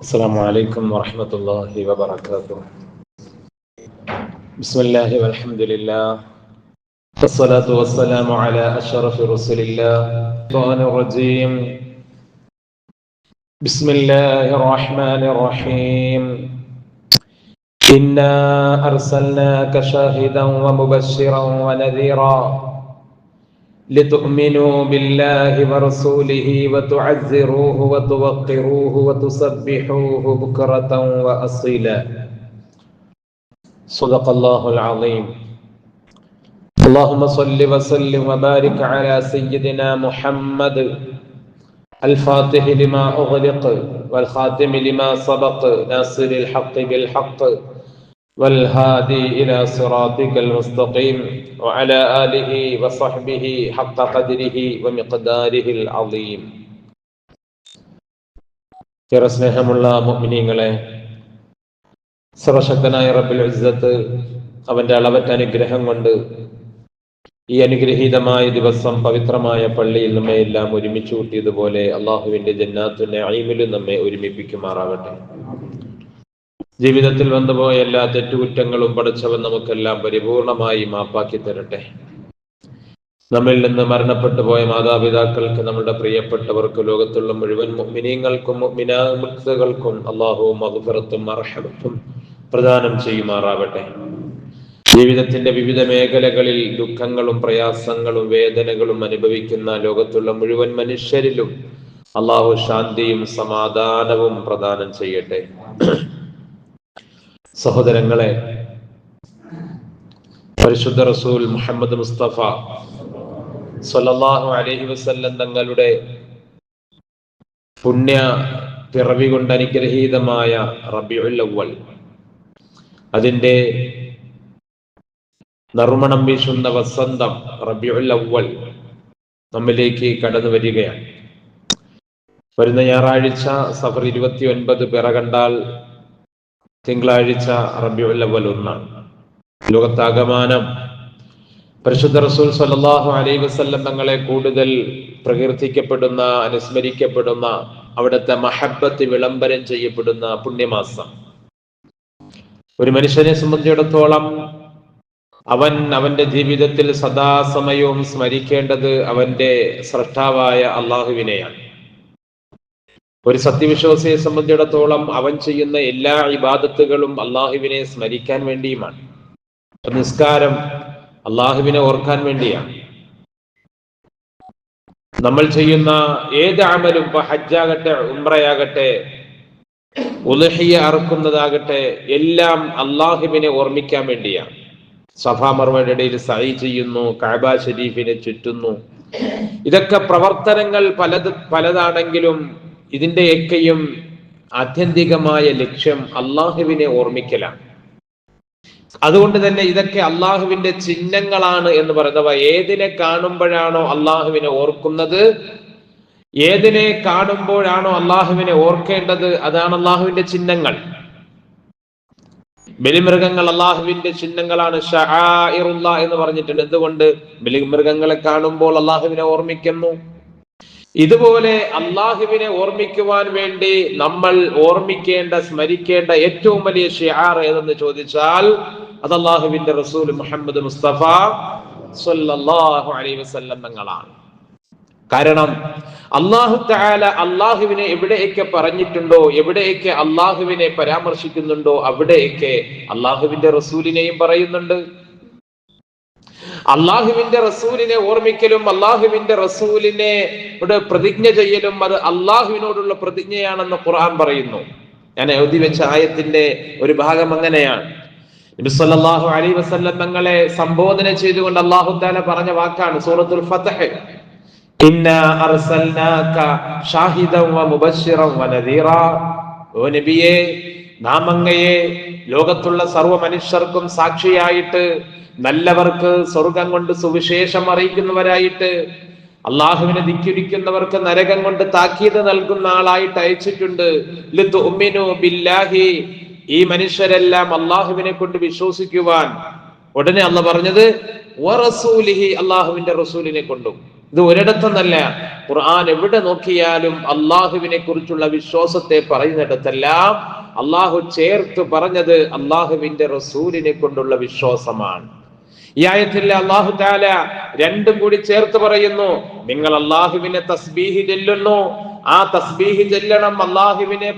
السلام عليكم ورحمة الله وبركاته. بسم الله والحمد لله. والصلاة والسلام على أشرف رسل الله. الشيطان الرجيم بسم الله الرحمن الرحيم. إنا أرسلناك شاهدا ومبشرا ونذيرا. لتؤمنوا بالله ورسوله وتعزروه وتوقروه وتسبحوه بكرة وأصيلا صدق الله العظيم اللهم صل وسلم وبارك على سيدنا محمد الفاتح لما أغلق والخاتم لما سبق ناصر الحق بالحق والهادي إلى صراطك المستقيم وعلى آله وصحبه حق قدره ومقداره العظيم ഏറെ സ്നേഹമുള്ള മുഅ്മിനീങ്ങളെ സർവശക്തനായ റബ്ബുൽ ഇസ്സത്ത് അവന്റെ അളവറ്റ അനുഗ്രഹം കൊണ്ട് ഈ അനുഗ്രഹീതമായ ദിവസം പവിത്രമായ പള്ളിയിൽ നമ്മെ എല്ലാം ഒരുമിച്ച് കൂട്ടിയതുപോലെ അള്ളാഹുവിന്റെ ജന്നാത്തുനെ അയിമിലും നമ്മെ ഒരുമിപ്പിക്കുമാറാകട്ടെ ജീവിതത്തിൽ വന്നുപോയ എല്ലാ തെറ്റുകുറ്റങ്ങളും പഠിച്ചവൻ നമുക്കെല്ലാം പരിപൂർണമായി മാപ്പാക്കി തരട്ടെ. നമ്മിൽ നിന്ന് മരണപ്പെട്ടു പോയ മാതാപിതാക്കൾക്ക് നമ്മുടെ പ്രിയപ്പെട്ടവർക്ക് ലോകത്തുള്ള മുഴുവൻ മുഅ്മിനീങ്ങൾക്കും മിനാമുക്തകൾക്കും അള്ളാഹുവും മഗ്ഫിറത്തും അർഹമത്തും പ്രദാനം ചെയ്യുമാറാവട്ടെ ജീവിതത്തിന്റെ വിവിധ മേഖലകളിൽ ദുഃഖങ്ങളും പ്രയാസങ്ങളും വേദനകളും അനുഭവിക്കുന്ന ലോകത്തുള്ള മുഴുവൻ മനുഷ്യരിലും അള്ളാഹു ശാന്തിയും സമാധാനവും പ്രദാനം ചെയ്യട്ടെ. സഹോദരങ്ങളെ പരിശുദ്ധ റസൂൽ മുഹമ്മദ് മുസ്തഫ സല്ലല്ലാഹു അലഹി വസ്ല്ലം തങ്ങളുടെ പുണ്യ പിറവി കൊണ്ട് അനുഗ്രഹീതമായ റബിയുല്ലവൽ അതിന്റെ നറുമണം വീശുന്ന വസന്തം റബിയുല്ലവൽ നമ്മിലേക്ക് കടന്നു വരികയാണ്. വരുന്ന ഞായറാഴ്ച സഫർ ഇരുപത്തി ഒൻപത് പിറകണ്ടാൽ തിങ്കളാഴ്ച റബിയുൽ അവൽ ഒന്നാണ് ലോകത്താകമാനം പരിശുദ്ധ റസൂൽ സല്ലാഹു അലൈ വസല്ലം തങ്ങളെ കൂടുതൽ പ്രകീർത്തിക്കപ്പെടുന്ന അനുസ്മരിക്കപ്പെടുന്ന അവിടുത്തെ മഹബത്ത് വിളംബരം ചെയ്യപ്പെടുന്ന പുണ്യമാസം. ഒരു മനുഷ്യനെ സംബന്ധിച്ചിടത്തോളം അവൻ അവന്റെ ജീവിതത്തിൽ സദാസമയവും സ്മരിക്കേണ്ടത് അവന്റെ സൃഷ്ടാവായ അള്ളാഹുവിനെയാണ്. ഒരു സത്യവിശ്വാസിയെ സംബന്ധിച്ചിടത്തോളം അവൻ ചെയ്യുന്ന എല്ലാ ഇബാദത്തുകളും അള്ളാഹുവിനെ സ്മരിക്കാൻ വേണ്ടിയുമാണ്. നിസ്കാരം അള്ളാഹുവിനെ ഓർക്കാൻ വേണ്ടിയാണ്. നമ്മൾ ചെയ്യുന്ന ഏത് അമലും ഇപ്പൊ ഹജ്ജാകട്ടെ ഉംറയാകട്ടെ ഉലഹിയെ അറുക്കുന്നതാകട്ടെ എല്ലാം അള്ളാഹുവിനെ ഓർമ്മിക്കാൻ വേണ്ടിയാണ്. സഫാ മർവയുടെ ഇടയിൽ സഹി ചെയ്യുന്നു കാബ ഷരീഫിനെ ചുറ്റുന്നു. ഇതൊക്കെ പ്രവർത്തനങ്ങൾ പലത് പലതാണെങ്കിലും ഇതിന്റെയൊക്കെയും ആത്യന്തികമായ ലക്ഷ്യം അള്ളാഹുവിനെ ഓർമ്മിക്കലാണ്. അതുകൊണ്ട് തന്നെ ഇതൊക്കെ അള്ളാഹുവിന്റെ ചിഹ്നങ്ങളാണ് എന്ന് പറയുന്നവ ഏതിനെ കാണുമ്പോഴാണോ അള്ളാഹുവിനെ ഓർക്കുന്നത്? ഏതിനെ കാണുമ്പോഴാണോ അള്ളാഹുവിനെ ഓർക്കേണ്ടത്? അതാണ് അള്ളാഹുവിന്റെ ചിഹ്നങ്ങൾ. ബലിമൃഗങ്ങൾ അള്ളാഹുവിന്റെ ചിഹ്നങ്ങളാണ്. ഷഹാഇറുള്ള എന്ന് പറഞ്ഞിട്ടുണ്ട്. എന്തുകൊണ്ട്? ബലിമൃഗങ്ങളെ കാണുമ്പോൾ അള്ളാഹുവിനെ ഓർമ്മിക്കുന്നു. ഇതുപോലെ അള്ളാഹുവിനെ ഓർമ്മിക്കുവാൻ വേണ്ടി നമ്മൾ ഓർമ്മിക്കേണ്ട സ്മരിക്കേണ്ട ഏറ്റവും വലിയ ഷിയാർ ഏതെന്ന് ചോദിച്ചാൽ അത് അള്ളാഹുവിന്റെ റസൂൽ മുഹമ്മദ് മുസ്തഫ സല്ലല്ലാഹു അലൈഹി വസല്ലം തങ്ങളാണ്. കാരണം അള്ളാഹു താല അള്ളാഹുവിനെ എവിടെയൊക്കെ പറഞ്ഞിട്ടുണ്ടോ എവിടെയൊക്കെ അള്ളാഹുവിനെ പരാമർശിക്കുന്നുണ്ടോ അവിടെയൊക്കെ അള്ളാഹുവിന്റെ റസൂലിനെയും പറയുന്നുണ്ട്. അള്ളാഹുവിന്റെ റസൂലിനെ ഓർമ്മിക്കലും അള്ളാഹുവിന്റെ റസൂലിനെ പ്രതിജ്ഞ ചെയ്യലും അത് അള്ളാഹുവിനോടുള്ള പ്രതിജ്ഞയാണെന്ന് ഖുർആൻ പറയുന്നു. ഞാൻ എഴുതി വെച്ച ആയത്തിന്റെ ഒരു ഭാഗം അങ്ങനെയാണ്. നബിസ്വല്ലാഹു അലൈ വസല്ലം തങ്ങളെ സംബോധന ചെയ്തുകൊണ്ട് അള്ളാഹു താല പറഞ്ഞ വാക്കാണ് സൂറത്തുൽ ഫതഹ്. നബിയെ ലോകത്തുള്ള സർവ മനുഷ്യർക്കും സാക്ഷിയായിട്ട് നല്ലവർക്ക് സ്വർഗം കൊണ്ട് സുവിശേഷം അറിയിക്കുന്നവരായിട്ട് അള്ളാഹുവിനെ ധിക്കരിക്കുന്നവർക്ക് നരകം കൊണ്ട് താക്കീത് നൽകുന്ന ആളായിട്ട് അയച്ചിട്ടുണ്ട്. ബില്ലാഹി. ഈ മനുഷ്യരെല്ലാം അള്ളാഹുവിനെ കൊണ്ട് വിശ്വസിക്കുവാൻ. ഉടനെ അല്ല പറഞ്ഞത് അള്ളാഹുവിന്റെ റസൂലിനെ കൊണ്ടും. ഇത് ഒരിടത്തെന്നല്ല. ഖുർആൻ എവിടെ നോക്കിയാലും അള്ളാഹുവിനെ കുറിച്ചുള്ള വിശ്വാസത്തെ പറയുന്നിടത്തെല്ലാം അള്ളാഹു ചേർത്ത് പറഞ്ഞത് അള്ളാഹുവിന്റെ റസൂലിനെ കൊണ്ടുള്ള വിശ്വാസമാണ്. ഈ ആയത്തിൽ അള്ളാഹു താല രണ്ടും കൂടി ചേർത്ത് പറയുന്നു നിങ്ങൾ അള്ളാഹുവിനെ തസ്ബീഹി ചെല്ലുന്നു. ആ തസ്ബീഹി ചെല്ലണം അള്ളാഹുവിനെ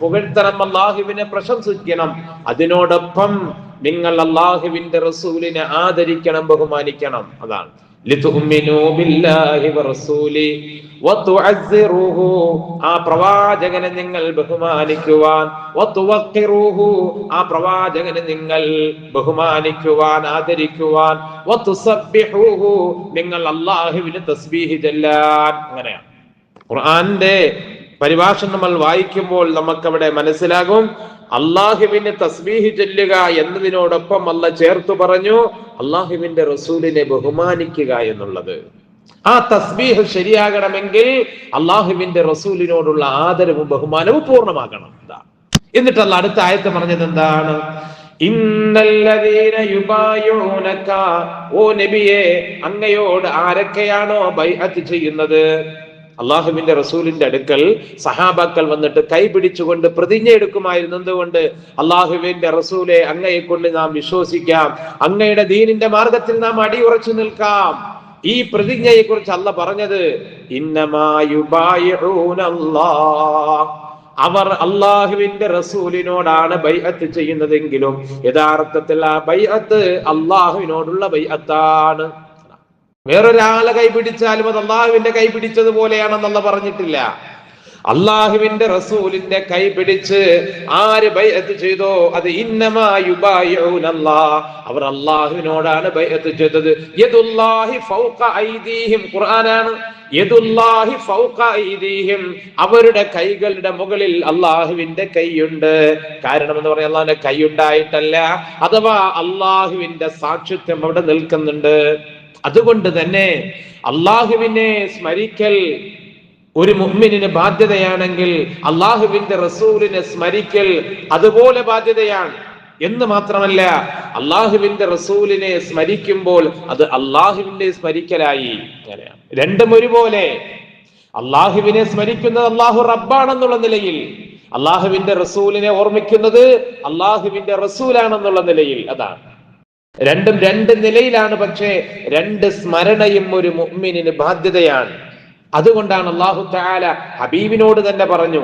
പുകഴ്ത്തണം അള്ളാഹുവിനെ പ്രശംസിക്കണം. അതിനോടൊപ്പം നിങ്ങൾ അള്ളാഹുവിന്റെ റസൂലിനെ ആദരിക്കണം ബഹുമാനിക്കണം. അതാണ്. ആ പ്രവാചകനെ നിങ്ങൾ ബഹുമാനിക്കുവാൻ. ആ പ്രവാചകനെ നിങ്ങൾ ബഹുമാനിക്കുവാൻ ആദരിക്കുവാൻ. നിങ്ങൾ അള്ളാഹുവിന് തസ്ബീഹി ചെല്ലാൻ. അങ്ങനെയാണ്. ഖുർആന്റെ പരിഭാഷ നമ്മൾ വായിക്കുമ്പോൾ നമുക്കവിടെ മനസ്സിലാകും. അള്ളാഹുവിന് തസ്ബീഹി ചെല്ലുക എന്നതിനോടൊപ്പം അല്ല ചേർത്തു പറഞ്ഞു അള്ളാഹുവിന്റെ റസൂലിനെ ബഹുമാനിക്കുക എന്നുള്ളത്. ആ തസ്ബീഹ് ശരിയാകണമെങ്കിൽ അള്ളാഹുവിന്റെ റസൂലിനോടുള്ള ആദരവും ബഹുമാനവും പൂർണമാകണം. എന്താ എന്നിട്ടല്ല അടുത്ത ആയത്ത് പറഞ്ഞത് എന്താണ്? ഓ നബിയെ അങ്ങയോട് ആരൊക്കെയാണോ ബൈഅത്ത് ചെയ്യുന്നത്? അള്ളാഹുവിന്റെ റസൂലിന്റെ അടുക്കൽ സഹാബാക്കൾ വന്നിട്ട് കൈ പിടിച്ചുകൊണ്ട് പ്രതിജ്ഞ എടുക്കുമായിരുന്നു. എന്തുകൊണ്ട്? അള്ളാഹുവിന്റെ റസൂലെ അങ്ങയെ കൊണ്ട് നാം വിശ്വസിക്കാം. അങ്ങയുടെ ദീനിന്റെ മാർഗത്തിൽ നാം അടിയുറച്ചു നിൽക്കാം. ഈ പ്രതിജ്ഞയെ കുറിച്ച് അല്ല പറഞ്ഞത്. അവർ അള്ളാഹുവിന്റെ റസൂലിനോടാണ് ബൈഅത്ത് ചെയ്യുന്നതെങ്കിലും യഥാർത്ഥത്തിൽ ആ ബൈഅത്ത് അള്ളാഹുവിനോടുള്ള ബൈഅത്താണ്. വേറൊരാളെ കൈ പിടിച്ചാലും അത് അള്ളാഹുവിന്റെ കൈ പിടിച്ചതുപോലെയാണെന്നല്ല പറഞ്ഞിട്ടില്ല. അള്ളാഹുവിന്റെ റസൂലിന്റെ കൈ പിടിച്ച് ആര് ബൈഅത്ത് ചെയ്തോ അത് അവർ അള്ളാഹുവിനോടാണ് ബൈഅത്ത് ചെയ്തത്. യദുല്ലാഹി ഐദീഹിം ഖുർആനാണ്. യദുല്ലാഹി ഐദീഹിം അവരുടെ കൈകളുടെ മുകളിൽ അള്ളാഹുവിന്റെ കൈയുണ്ട്. കാരണം എന്ന് പറഞ്ഞാൽ അള്ളാഹുവിന്റെ കൈ ഉണ്ടായിട്ടല്ല അഥവാ അള്ളാഹുവിന്റെ സാക്ഷിത്വം അവിടെ നിൽക്കുന്നുണ്ട്. അതുകൊണ്ട് തന്നെ അള്ളാഹുവിനെ സ്മരിക്കൽ ഒരു മുഹ്മിനിന് ബാധ്യതയാണെങ്കിൽ അള്ളാഹുവിന്റെ റസൂലിനെ സ്മരിക്കൽ അതുപോലെ ബാധ്യതയാണ്. എന്ന് മാത്രമല്ല അള്ളാഹുവിന്റെ റസൂലിനെ സ്മരിക്കുമ്പോൾ അത് അള്ളാഹുവിന്റെ സ്മരിക്കലായി. രണ്ടും ഒരുപോലെ. അള്ളാഹുവിനെ സ്മരിക്കുന്നത് അള്ളാഹു റബ്ബാണെന്നുള്ള നിലയിൽ. അള്ളാഹുവിന്റെ റസൂലിനെ ഓർമ്മിക്കുന്നത് അള്ളാഹുവിന്റെ റസൂലാണെന്നുള്ള നിലയിൽ. അതാണ്. രണ്ടും രണ്ട് നിലയിലാണ് പക്ഷേ രണ്ട് സ്മരണയും ഒരു മുഅ്മിനിന് ബാധ്യതയാണ്. അതുകൊണ്ടാണ് അള്ളാഹു താല ഹബീബിനോട് തന്നെ പറഞ്ഞു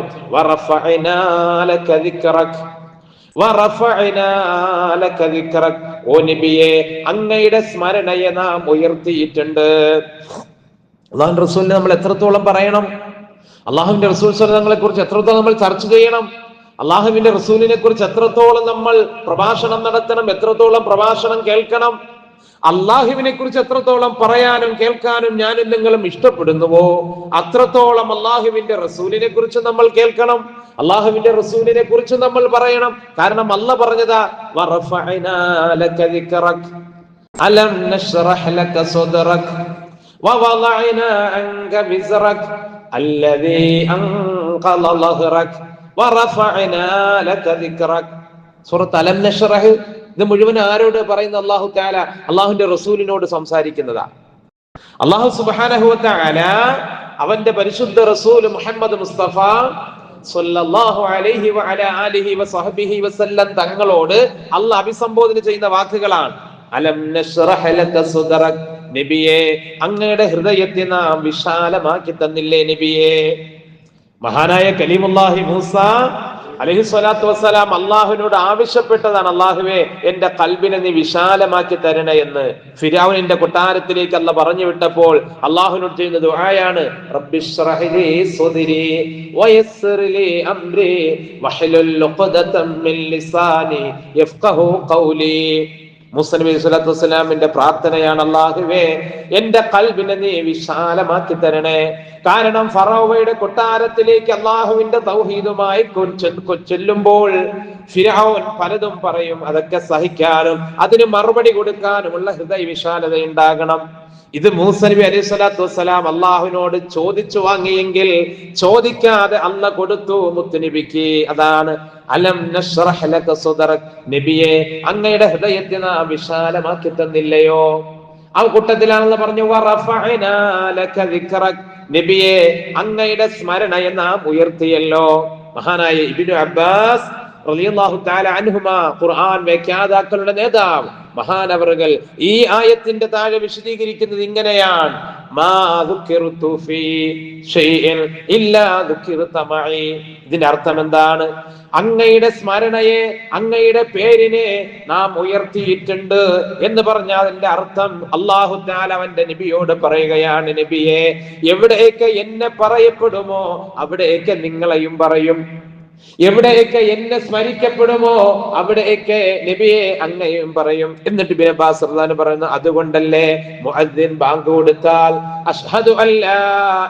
ഓ നബിയെ അങ്ങയുടെ സ്മരണയെ നാം ഉയർത്തിയിട്ടുണ്ട്. അള്ളാഹു റസൂലിനെ നമ്മൾ എത്രത്തോളം പറയണം? അള്ളാഹുവിന്റെ റസൂൽ സ്വലങ്ങളെ കുറിച്ച് എത്രത്തോളം നമ്മൾ ചർച്ച ചെയ്യണം? അള്ളാഹുവിന്റെ റസൂലിനെ കുറിച്ച് എത്രത്തോളം നമ്മൾ പ്രഭാഷണം നടത്തണം എത്രത്തോളം പ്രഭാഷണം കേൾക്കണം അള്ളാഹുവിനെ കുറിച്ച് എത്രത്തോളം പറയാനും കേൾക്കാനും ഞാനും നിങ്ങളും ഇഷ്ടപ്പെടുന്നുവോ അത്രത്തോളം അള്ളാഹുവിന്റെ റസൂലിനെ കുറിച്ച് നമ്മൾ കേൾക്കണം അള്ളാഹുവിന്റെ റസൂലിനെ കുറിച്ച് നമ്മൾ പറയണം കാരണം അല്ല പറഞ്ഞതാ അലം നശ്റഹ് ലക സദ്റക് വവളഅനാ അൻക വിസ്റക് الذي أنقض ظهرك സൂറത്ത് അലം നഷറഹ്. ഇത് മുഴുവൻ ആരോട് പറയുന്ന അള്ളാഹു താല അള്ളാഹുന്റെ റസൂലിനോട് സംസാരിക്കുന്നതാ. അള്ളാഹു സുബാനഹുല അവന്റെ പരിശുദ്ധ റസൂൽ മുഹമ്മദ് മുസ്തഫ തങ്ങളോട് അല്ല അഭിസംബോധന ചെയ്യുന്ന വാക്കുകളാണ്. അലം നബിയെ അങ്ങയുടെ ഹൃദയത്തെ നാം വിശാലമാക്കി തന്നില്ലേ നബിയെ? മഹാനായ കലീമുല്ലാഹി മൂസ അലഹി സ്വലാത്തു വസ്സലാം അള്ളാഹുവിനോട് ആവശ്യപ്പെട്ടതാണ് അള്ളാഹുവെ എന്റെ കൽബിനെ നീ വിശാലമാക്കി തരണേ എന്ന്. ഫിരാവുനിന്റെ കൊട്ടാരത്തിലേക്ക് അല്ല പറഞ്ഞു വിട്ടപ്പോൾ അള്ളാഹുവിനോട് ചെയ്യുന്ന ദുആയാണ് റബ്ബിശ്റഹ്ലി മുസ്ലിം സ്വലാത്തു വസ്സലാമിന്റെ പ്രാർത്ഥനയാണ് അള്ളാഹുവേ എന്റെ കൽബിനെ നീ വിശാലമാക്കി തരണേ. കാരണം ഫറോവയുടെ കൊട്ടാരത്തിലേക്ക് അള്ളാഹുവിന്റെ തൗഹീദുമായി ചെല്ലുമ്പോൾ ഫിരൗൻ പലതും പറയും അതൊക്കെ സഹിക്കാനും അതിന് മറുപടി കൊടുക്കാനുമുള്ള ഹൃദയ വിശാലത ഉണ്ടാകണം ഇത് മൂസനബി അലൈഹി സ്വലാത്തു വസ്സലാം അള്ളാഹുവിനോട് ചോദിച്ചു വാങ്ങിയെങ്കിൽ ചോദിക്കാതെ അല്ല കൊടുത്തു മുത്തുനബിക്ക്. അതാണ് അലം നബിയെ അങ്ങയുടെ ഹൃദയത്തെ വിശാലമാക്കി തന്നില്ലയോ? ആ കൂട്ടത്തിലാണെന്ന് പറഞ്ഞു. നബിയെ അങ്ങയുടെ സ്മരണയെ നാം ഉയർത്തിയല്ലോ. മഹാനായ ഇബിനു അബ്ബാസ് അൻഹുമ ഖുർആൻ വ്യാഖ്യാതാക്കളുടെ നേതാവ്. മഹാനവറുകൾ ഈ ആയത്തിന്റെ താഴെ വിശദീകരിക്കുന്നത് ഇങ്ങനെയാണ്. ഇതിന്റെ അർത്ഥം എന്താണ്? അങ്ങയുടെ സ്മരണയെ അങ്ങയുടെ പേരിനെ നാം ഉയർത്തിയിട്ടുണ്ട് എന്ന് പറഞ്ഞാൽ അതിന്റെ അർത്ഥം അള്ളാഹു അവന്റെ നബിയോട് പറയുകയാണ് നബിയെ എവിടെയൊക്കെ എന്നെ പറയപ്പെടുമോ അവിടെയൊക്കെ നിങ്ങളെയും പറയും. എവിടെയൊക്കെ എന്നെ സ്മരിക്കപ്പെടുമോ അവിടെയൊക്കെ നബിയെ അങ്ങയും പറയും എന്നിട്ട് അബ്ബാസ് പറയുന്നു അതുകൊണ്ടല്ലേ മുഅദ്ദിൻ ബാങ്ക് കൊടുത്താൽ അഷ്ഹദു അല്ലാ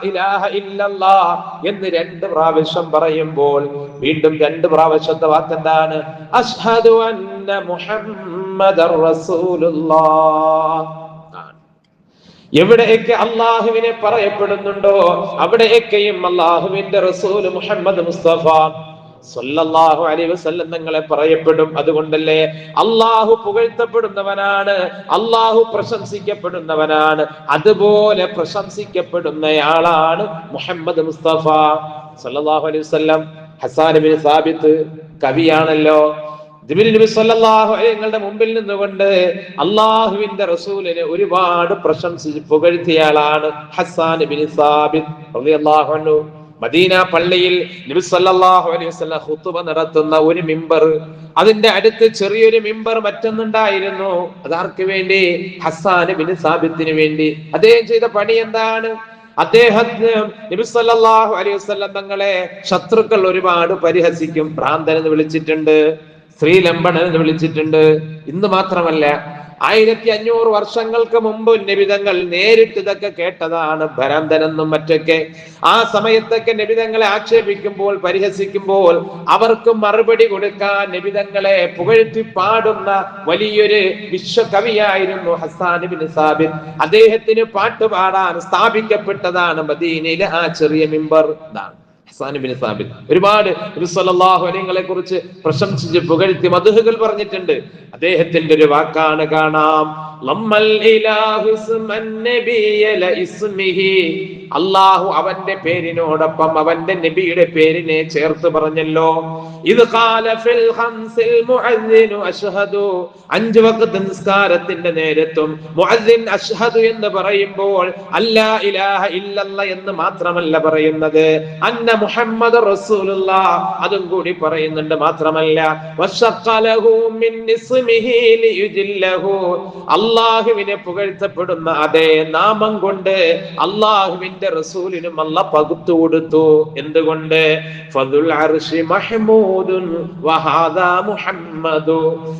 ഇലാഹ ഇല്ലല്ലാഹ് എന്ന് രണ്ട് പ്രാവശ്യം പറയുമ്പോൾ വീണ്ടും രണ്ട് പ്രാവശ്യത്തെ വാക്ക് എന്താണ് അഷ്ഹദു അന്ന മുഹമ്മദർ റസൂലുള്ളാ. എവിടെയൊക്കെ അള്ളാഹുവിനെ പറയപ്പെടുന്നുണ്ടോ അവിടെയൊക്കെയും അള്ളാഹുവിന്റെ റസൂൽ മുഹമ്മദ് മുസ്തഫ സല്ലല്ലാഹു അലൈഹി വസല്ലം തങ്ങളെ പറയപ്പെടും. അതുകൊണ്ടല്ലേ അള്ളാഹു പുകഴ്ത്തപ്പെടുന്നവനാണ്. അള്ളാഹു പ്രശംസിക്കപ്പെടുന്നവനാണ്. അതുപോലെ പ്രശംസിക്കപ്പെടുന്നയാളാണ് മുഹമ്മദ് മുസ്തഫ സല്ലല്ലാഹു അലൈഹി വസല്ലം. ഹസാൻ ബിൻ സാബിത്ത് കവിയാണല്ലോ. നബി സല്ലല്ലാഹു മുമ്പിൽ നിന്നുകൊണ്ട് അള്ളാഹുവിന്റെ റസൂലിനെ ഒരുപാട് പ്രശംസിച്ച് പുകഴ്ത്തിയ ആളാണ് ഹസാൻ ബിൻ സാബിത്ത് റളിയല്ലാഹു അൻഹു. മദീന പള്ളിയിൽ നബി സല്ലല്ലാഹു അലൈഹി വസല്ലം ഖുതുബ നടത്തുന്ന ഒരു മിമ്പർ. അതിന്റെ അടുത്ത് ചെറിയൊരു മിമ്പർ മറ്റൊന്നുണ്ടായിരുന്നു. അതാർക്ക് വേണ്ടി? ഹസാൻ ബിൻ സാബിത്തിന് വേണ്ടി. അദ്ദേഹം ചെയ്ത പണി എന്താണ്? അദ്ദേഹത്തിന് നബി സല്ലല്ലാഹു അലൈഹി വസല്ലം തങ്ങളെ ശത്രുക്കൾ ഒരുപാട് പരിഹസിക്കും. ഭ്രാന്തൻ എന്ന് വിളിച്ചിട്ടുണ്ട് ശ്രീലംബണൻ എന്ന് വിളിച്ചിട്ടുണ്ട്. ഇന്ന് മാത്രമല്ല ആയിരത്തി അഞ്ഞൂറ് വർഷങ്ങൾക്ക് മുമ്പ് നബിതങ്ങൾ നേരിട്ട് ഇതൊക്കെ കേട്ടതാണ് ഭരാന്തനെന്നും മറ്റൊക്കെ. ആ സമയത്തൊക്കെ നബിതങ്ങളെ ആക്ഷേപിക്കുമ്പോൾ പരിഹസിക്കുമ്പോൾ അവർക്ക് മറുപടി കൊടുക്കാൻ നബിതങ്ങളെ പുകഴ്ത്തി പാടുന്ന വലിയൊരു വിശ്വകവിയായിരുന്നു ഹസാനിബിൻ ബിൻ സാബിൻ അദ്ദേഹത്തിന് പാട്ടുപാടാൻ സ്ഥാപിക്കപ്പെട്ടതാണ് മദീനയിലെ ആ ചെറിയ മിമ്പർ ഇതാണ്. ഹസ്സാൻ ബിൻ സാബിത്ത് ഒരുപാട് നബി സല്ലല്ലാഹു അലൈഹിങ്ങളെ കുറിച്ച് പ്രശംസിച്ച് പുകഴ്ത്തി മധുഹകൾ പറഞ്ഞിട്ടുണ്ട്. അദ്ദേഹത്തിന്റെ ഒരു വാക്കാണ് കാണാം. അല്ലാഹു അവന്റെ പേരിനോടൊപ്പം അവന്റെ നബിയുടെ പേരിനെ ചേർത്ത് പറഞ്ഞല്ലോ. ഇത് അഞ്ച് വഖത്ത് നിസ്കാരത്തിന്റെ നേരത്തും അഷ്ഹദു എന്ന് പറയുമ്പോൾ അല്ലാ ഇലാഹ ഇല്ലല്ല എന്ന് മാത്രമല്ല പറയുന്നത്. അന്ന മുഹമ്മദ് റസൂലുള്ള അതും കൂടി പറയുന്നുണ്ട് മാത്രമല്ല. അള്ളാഹുവിനെ പുകഴ്ത്തപ്പെടുന്ന അതേ നാമം കൊണ്ട് അള്ളാഹുവിന്റെ റസൂലിനും അല്ല പകുത്തു കൊടുത്തു. എന്തുകൊണ്ട്? മുഹമ്മദു.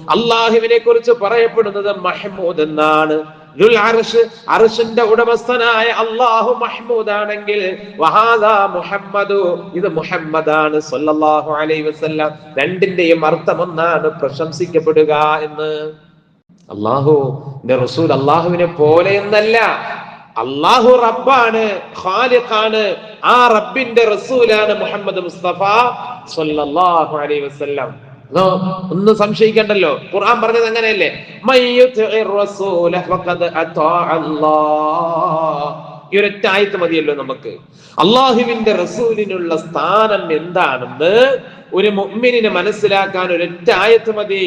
അള്ളാഹുവിനെ കുറിച്ച് പറയപ്പെടുന്നത് മഹ്മൂദ് എന്നാണ്. അർശിന്റെ ഉടമസ്ഥനായ അള്ളാഹു മഹ്മൂദ് ആണെങ്കിൽ മുഹമ്മദു. ഇത് മുഹമ്മദാണ് സല്ലല്ലാഹു അലൈഹി വസല്ലം. രണ്ടിന്റെയും അർത്ഥം ഒന്നാണ് പ്രശംസിക്കപ്പെടുക എന്ന്. അള്ളാഹു റസൂൽ അള്ളാഹുവിനെ പോലെ എന്നല്ല. അള്ളാഹു റബ്ബാണ് ഖാലിഖാണ് ആ റബ്ബിന്റെ റസൂലാണ് മുഹമ്മദ് മുസ്തഫ സല്ലല്ലാഹു അലൈഹി വസല്ലം. ഒന്നും സംശയിക്കണ്ടല്ലോ? ഖുർആൻ പറഞ്ഞത് അങ്ങനെയല്ലേ? ഈ ഒരൊറ്റ ആയത്ത് മതിയല്ലോ നമുക്ക്. അള്ളാഹുവിന്റെ റസൂലിനുള്ള സ്ഥാനം എന്താണെന്ന് ഒരു മുഅ്മിനിനെ മനസ്സിലാക്കാൻ ഒരൊറ്റ ആയത്ത് മതി.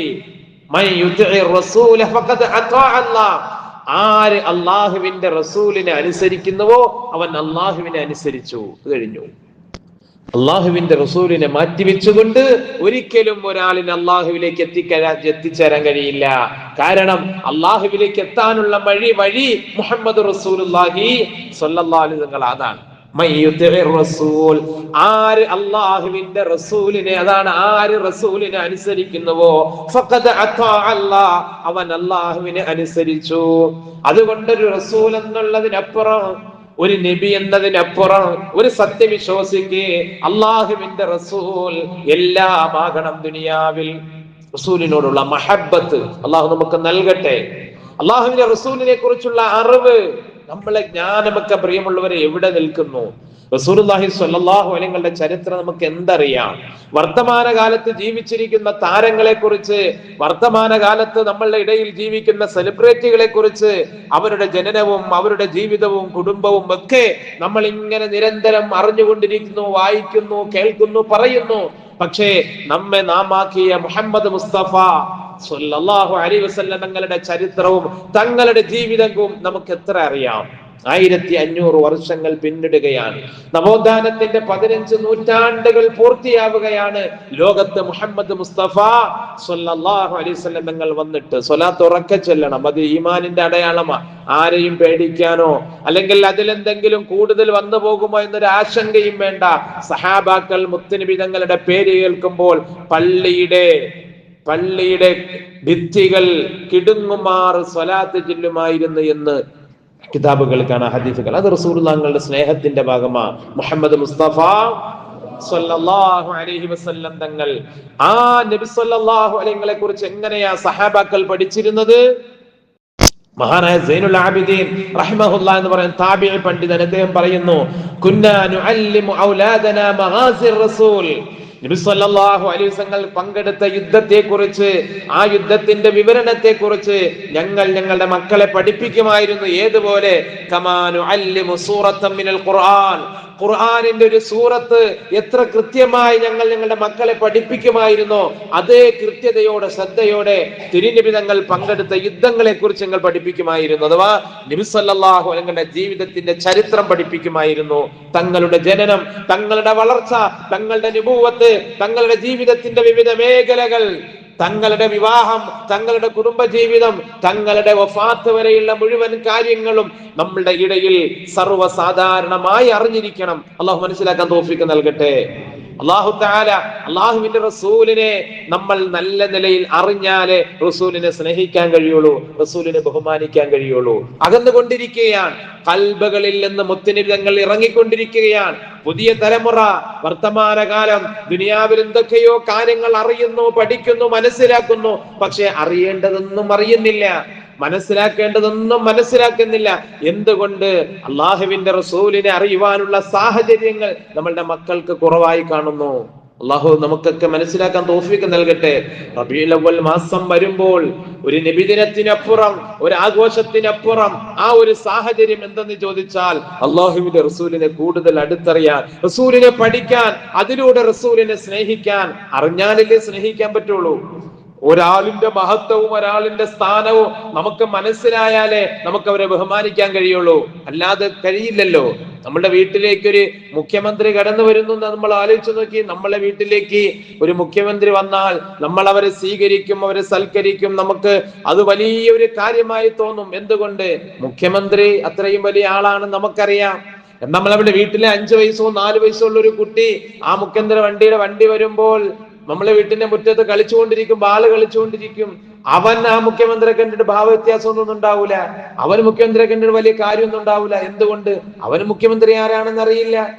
ആര് അള്ളാഹുവിന്റെ റസൂലിനെ അനുസരിക്കുന്നുവോ അവൻ അള്ളാഹുവിനെ അനുസരിച്ചു. കഴിഞ്ഞു. അള്ളാഹുവിന്റെ റസൂലിനെ മാറ്റിവെച്ചുകൊണ്ട് ഒരിക്കലും ഒരാളിന് അള്ളാഹുവിലേക്ക് എത്തിക്കരാ എത്തിച്ചേരാൻ കഴിയില്ല. കാരണം അള്ളാഹുവിലേക്ക് എത്താനുള്ള വഴി വഴി മുഹമ്മദ് വസല്ലം അതാണ്. റസൂൽ. ആര് അള്ളാഹുവിന്റെ റസൂലിനെ അതാണ് ആര് റസൂലിനെ അനുസരിക്കുന്നുവോ? ഫഖദ് അതാ അല്ലാഹ് അവൻ അള്ളാഹുവിനെ അനുസരിച്ചു. അതുകൊണ്ടൊരു റസൂൽ എന്നുള്ളതിനപ്പുറം ഒരു നബി എന്നതിനപ്പുറം ഒരു സത്യവിശ്വാസിക്ക് അള്ളാഹുവിന്റെ റസൂൽ എല്ലാമാകണം ദുനിയാവിൽ. റസൂലിനോടുള്ള മഹബത്ത് അള്ളാഹു നമുക്ക് നൽകട്ടെ. അള്ളാഹുവിന്റെ റസൂലിനെ കുറിച്ചുള്ള അറിവ് നമ്മളെ ജ്ഞാനമൊക്കെ പ്രിയമുള്ളവരെ എവിടെ നിൽക്കുന്നു? റസൂലുള്ളാഹി സ്വല്ലല്ലാഹു അലങ്ങളുടെ ചരിത്രം നമുക്ക് എന്തറിയാം? വർത്തമാന കാലത്ത് ജീവിച്ചിരിക്കുന്ന താരങ്ങളെ കുറിച്ച് വർത്തമാന കാലത്ത് നമ്മളുടെ ഇടയിൽ ജീവിക്കുന്ന സെലിബ്രിറ്റികളെ കുറിച്ച് അവരുടെ ജനനവും അവരുടെ ജീവിതവും കുടുംബവും ഒക്കെ നമ്മൾ ഇങ്ങനെ നിരന്തരം അറിഞ്ഞുകൊണ്ടിരിക്കുന്നു വായിക്കുന്നു കേൾക്കുന്നു പറയുന്നു. പക്ഷേ നമ്മെ നാമാക്കിയ മുഹമ്മദ് മുസ്തഫ സല്ലല്ലാഹു അലൈഹി വസല്ലം തങ്ങളുടെ ചരിത്രവും തങ്ങളുടെ ജീവിതവും നമുക്ക് എത്ര അറിയാം? ആയിരത്തി അഞ്ഞൂറ് വർഷങ്ങൾ പിന്നിടുകയാണ്. നവോത്ഥാനത്തിന്റെ പതിനഞ്ച് നൂറ്റാണ്ടുകൾ പൂർത്തിയാവുകയാണ് ലോകത്ത് മുഹമ്മദ് മുസ്തഫ സല്ലല്ലാഹു അലൈഹി തങ്ങൾ വന്നിട്ട്. സ്വലാത്ത് ഉറക്കെ ചെല്ലണം. അത് ഈമാനിന്റെ അടയാളമാ. ആരെയും പേടിക്കാനോ അല്ലെങ്കിൽ അതിലെന്തെങ്കിലും കൂടുതൽ വന്നു പോകുമോ എന്നൊരു ആശങ്കയും വേണ്ട. സഹാബാക്കൾ മുത്തനബി തങ്ങളുടെ പേര് കേൾക്കുമ്പോൾ പള്ളിയുടെ പള്ളിയുടെ ഭിത്തികൾ കിടുങ്ങുമാർ സ്വലാത്ത് ചെല്ലുമായിരുന്നു എന്ന് കിതാബുകൾ കാണാം ഹദീസുകൾ. അത് റസൂലുള്ളാഹികളുടെ സ്നേഹത്തിന്റെ ഭാഗമാ. മുഹമ്മദ് മുസ്തഫ സല്ലല്ലാഹു അലൈഹി വസല്ലം തങ്ങൾ ആ നബി സല്ലല്ലാഹു അലൈഹിങ്ങളെ കുറിച്ച് എങ്ങനെയാ സഹാബാക്കൾ പഠിച്ചിരുന്നത്? മഹാനായ സൈനുൽ ആബിദീൻ റഹ്മഹുല്ല എന്ന് പറയുന്ന താബിഈ പണ്ഡിതൻ അദ്ദേഹം പറയുന്നു കുന്നാ നുഅല്ലിമു ഔലാദനാ മഗാസിർ റസൂൽ. നബി സല്ലല്ലാഹു അലൈഹി വസല്ലം പങ്കെടുത്ത യുദ്ധത്തെ കുറിച്ച് ആ യുദ്ധത്തിന്റെ വിവരണത്തെ കുറിച്ച് ഞങ്ങൾ ഞങ്ങളുടെ മക്കളെ പഠിപ്പിക്കുമായിരുന്നു. ഏതുപോലെ? കമാനു അല്ലിമു സൂറത്തമ്മിനൽ ഖുർആൻ. ഖുർആനിന്റെ ഒരു സൂറത്ത് എത്ര കൃത്യമായി ഞങ്ങൾ ഞങ്ങളുടെ മക്കളെ പഠിപ്പിക്കുമായിരുന്നോ. അതേ കൃത്യതയോടെ ശ്രദ്ധയോടെ തിരുനബി തങ്ങൾ പങ്കെടുത്ത യുദ്ധങ്ങളെ കുറിച്ച് ഞങ്ങൾ പഠിപ്പിക്കുമായിരുന്നു. അഥവാ നബി ഞങ്ങളുടെ ജീവിതത്തിന്റെ ചരിത്രം പഠിപ്പിക്കുമായിരുന്നു. തങ്ങളുടെ ജനനം തങ്ങളുടെ വളർച്ച തങ്ങളുടെ അനുഭവത്ത് തങ്ങളുടെ ജീവിതത്തിന്റെ വിവിധ മേഖലകൾ തങ്ങളുടെ വിവാഹം തങ്ങളുടെ കുടുംബജീവിതം തങ്ങളുടെ വഫാത്ത് വരെയുള്ള മുഴുവൻ കാര്യങ്ങളും നമ്മളുടെ ഇടയിൽ സർവസാധാരണമായി അറിഞ്ഞിരിക്കണം. അള്ളാഹു മനസ്സിലാക്കാൻ തോഫിക്ക് നൽകട്ടെ. അള്ളാഹു താല അള്ളാഹുവിന്റെ റസൂലിനെ നമ്മൾ നല്ല നിലയിൽ അറിഞ്ഞാലേ റസൂലിനെ സ്നേഹിക്കാൻ കഴിയുള്ളൂ റസൂലിനെ ബഹുമാനിക്കാൻ കഴിയുള്ളൂ. അകന്നുകൊണ്ടിരിക്കുകയാണ്. കൽബകളിൽ നിന്ന് മുത്തുനിരിതങ്ങൾ ഇറങ്ങിക്കൊണ്ടിരിക്കുകയാണ്. പുതിയ തലമുറ വർത്തമാനകാലം ദുനിയാവിൽ എന്തൊക്കെയോ കാര്യങ്ങൾ അറിയുന്നു പഠിക്കുന്നു മനസ്സിലാക്കുന്നു. പക്ഷെ അറിയേണ്ടതൊന്നും അറിയുന്നില്ല. മനസ്സിലാക്കേണ്ടതൊന്നും മനസ്സിലാക്കുന്നില്ല. എന്തുകൊണ്ട്? അള്ളാഹുവിന്റെ റസൂലിനെ അറിയുവാനുള്ള സാഹചര്യങ്ങൾ നമ്മളുടെ മക്കൾക്ക് കുറവായി കാണുന്നു. അള്ളാഹു നമുക്കൊക്കെ മനസ്സിലാക്കാൻ തോഫിക്ക് നൽകട്ടെ. റബീഉൽ അവൽ മാസം വരുമ്പോൾ ഒരു നിബിദിനത്തിനപ്പുറം ഒരു ആഘോഷത്തിനപ്പുറം ആ ഒരു സാഹചര്യം എന്തെന്ന് ചോദിച്ചാൽ അള്ളാഹുവിന്റെ റസൂലിനെ കൂടുതൽ അടുത്തറിയാൻ റസൂലിനെ പഠിക്കാൻ അതിലൂടെ റസൂലിനെ സ്നേഹിക്കാൻ അറിഞ്ഞാലല്ലേ സ്നേഹിക്കാൻ പറ്റുള്ളൂ. ഒരാളിന്റെ മഹത്വവും ഒരാളിന്റെ സ്ഥാനവും നമുക്ക് മനസ്സിലായാലേ നമുക്ക് അവരെ ബഹുമാനിക്കാൻ കഴിയുള്ളൂ. അല്ലാതെ കഴിയില്ലല്ലോ. നമ്മുടെ വീട്ടിലേക്ക് ഒരു മുഖ്യമന്ത്രി കടന്നു വരുന്നു എന്ന് നമ്മൾ ആലോചിച്ച് നോക്കി. നമ്മളെ വീട്ടിലേക്ക് ഒരു മുഖ്യമന്ത്രി വന്നാൽ നമ്മൾ അവരെ സ്വീകരിക്കും അവരെ സൽക്കരിക്കും. നമുക്ക് അത് വലിയൊരു കാര്യമായി തോന്നും. എന്തുകൊണ്ട്? മുഖ്യമന്ത്രി അത്രയും വലിയ ആളാണ് നമുക്കറിയാം. നമ്മൾ അവിടെ വീട്ടിലെ അഞ്ചു വയസ്സോ നാല് വയസ്സോ ഉള്ള ഒരു കുട്ടി ആ മുഖ്യമന്ത്രി വണ്ടിയുടെ വണ്ടി വരുമ്പോൾ നമ്മളെ വീട്ടിന്റെ മുറ്റത്ത് കളിച്ചുകൊണ്ടിരിക്കും ബാൽ കളിച്ചുകൊണ്ടിരിക്കും. അവൻ ആ മുഖ്യമന്ത്രിയെ കണ്ടിട്ട് ഭാവവ്യത്യാസമൊന്നും ഉണ്ടാവൂല. അവൻ മുഖ്യമന്ത്രിയെ കണ്ടിട്ട് വലിയ കാര്യമൊന്നും ഉണ്ടാവൂല. എന്തുകൊണ്ട്? അവൻ മുഖ്യമന്ത്രി ആരാണെന്ന് അറിയില്ല.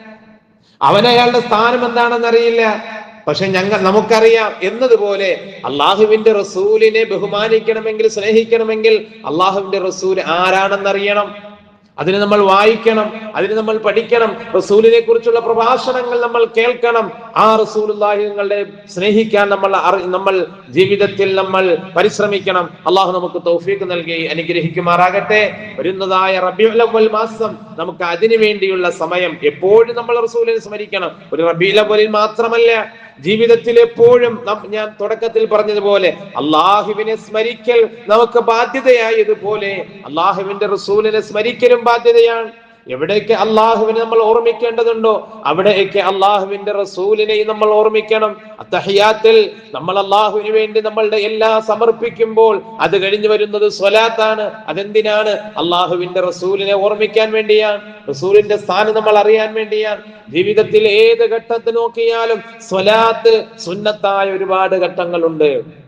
അവൻ അയാളുടെ സ്ഥാനം എന്താണെന്ന് അറിയില്ല. പക്ഷെ ഞങ്ങൾ നമുക്കറിയാം എന്നതുപോലെ അള്ളാഹുവിന്റെ റസൂലിനെ ബഹുമാനിക്കണമെങ്കിൽ സ്നേഹിക്കണമെങ്കിൽ അള്ളാഹുവിന്റെ റസൂൽ ആരാണെന്നറിയണം അതിന് നമ്മൾ വായിക്കണം അതിന് നമ്മൾ പഠിക്കണം റസൂലിനെ കുറിച്ചുള്ള പ്രഭാഷണങ്ങൾ നമ്മൾ കേൾക്കണം. ആ റസൂലുള്ളാഹിങ്ങളെ സ്നേഹിക്കാൻ നമ്മൾ നമ്മൾ ജീവിതത്തിൽ നമ്മൾ പരിശ്രമിക്കണം. അള്ളാഹു നമുക്ക് തൗഫീഖ് നൽകി അനുഗ്രഹിക്കുമാറാകട്ടെ. വരുന്നതായ റബിയുൽ അവ്വൽ മാസം നമുക്ക് അതിനു വേണ്ടിയുള്ള സമയം എപ്പോഴും നമ്മൾ റസൂലിനെ സ്മരിക്കണം. ഒരു റബിയുൽ അവ്വലിൽ മാത്രമല്ല ജീവിതത്തിൽ എപ്പോഴും ഞാൻ തുടക്കത്തിൽ പറഞ്ഞതുപോലെ അള്ളാഹുവിനെ സ്മരിക്കൽ നമുക്ക് ബാധ്യതയായതുപോലെ അള്ളാഹുവിന്റെ റസൂലിനെ സ്മരിക്കലും ബാധ്യതയാണ്. എവിടെയൊക്കെ അള്ളാഹുവിനെ നമ്മൾ ഓർമ്മിക്കേണ്ടതുണ്ടോ അവിടെയൊക്കെ അള്ളാഹുവിന്റെ റസൂലിനെയും നമ്മൾ ഓർമ്മിക്കണം. അത്തഹിയാത്തിൽ നമ്മൾ അള്ളാഹുവിന് വേണ്ടി നമ്മളുടെ എല്ലാ സമർപ്പിക്കുമ്പോൾ അത് കഴിഞ്ഞു വരുന്നത് സ്വലാത്താണ്. അതെന്തിനാണ്? അള്ളാഹുവിന്റെ റസൂലിനെ ഓർമ്മിക്കാൻ വേണ്ടിയാണ്. റസൂലിന്റെ സ്ഥാനം നമ്മൾ അറിയാൻ വേണ്ടിയാണ്. ജീവിതത്തിൽ ഏത് ഘട്ടത്തിൽ നോക്കിയാലും സ്വലാത്ത് സുന്നത്തായ ഒരുപാട് ഘട്ടങ്ങളുണ്ട്.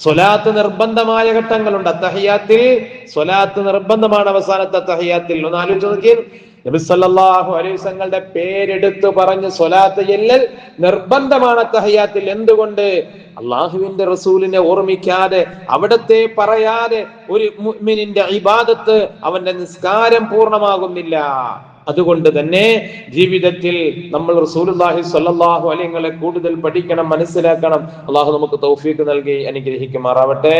സ്വലാത്ത് നിർബന്ധമായ ഘട്ടങ്ങളുണ്ട്. അത്തഹിയാത്തിൽ സ്വലാത്ത് നിർബന്ധമാണ് അവസാനത്തെ അത്തഹിയാത്തിൽ. ഒന്ന് ആലോചിച്ച് നോക്കിയാൽ നബി സല്ലല്ലാഹു അലൈഹി വസല്ലങ്ങളുടെ പേരെടുത്ത് പറഞ്ഞ് സ്വലാത്ത് ചെല്ലൽ നിർബന്ധമാണ് അത്തഹിയാത്തിൽ. എന്തുകൊണ്ട്? അള്ളാഹുവിന്റെ റസൂലിനെ ഓർമ്മിക്കാതെ അവിടത്തെ പറയാതെ ഒരു മുഅ്മിനിന്റെ ഇബാദത്ത് അവന്റെ നിസ്കാരം പൂർണമാകുന്നില്ല. അതുകൊണ്ട് തന്നെ ജീവിതത്തിൽ നമ്മൾ റസൂലുള്ളാഹി സ്വല്ലല്ലാഹു അലൈഹി കൂടുതൽ പഠിക്കണം മനസ്സിലാക്കണം. അള്ളാഹു നമുക്ക് തൗഫീഖ് നൽകി അനുഗ്രഹിക്കുമാറാവട്ടെ.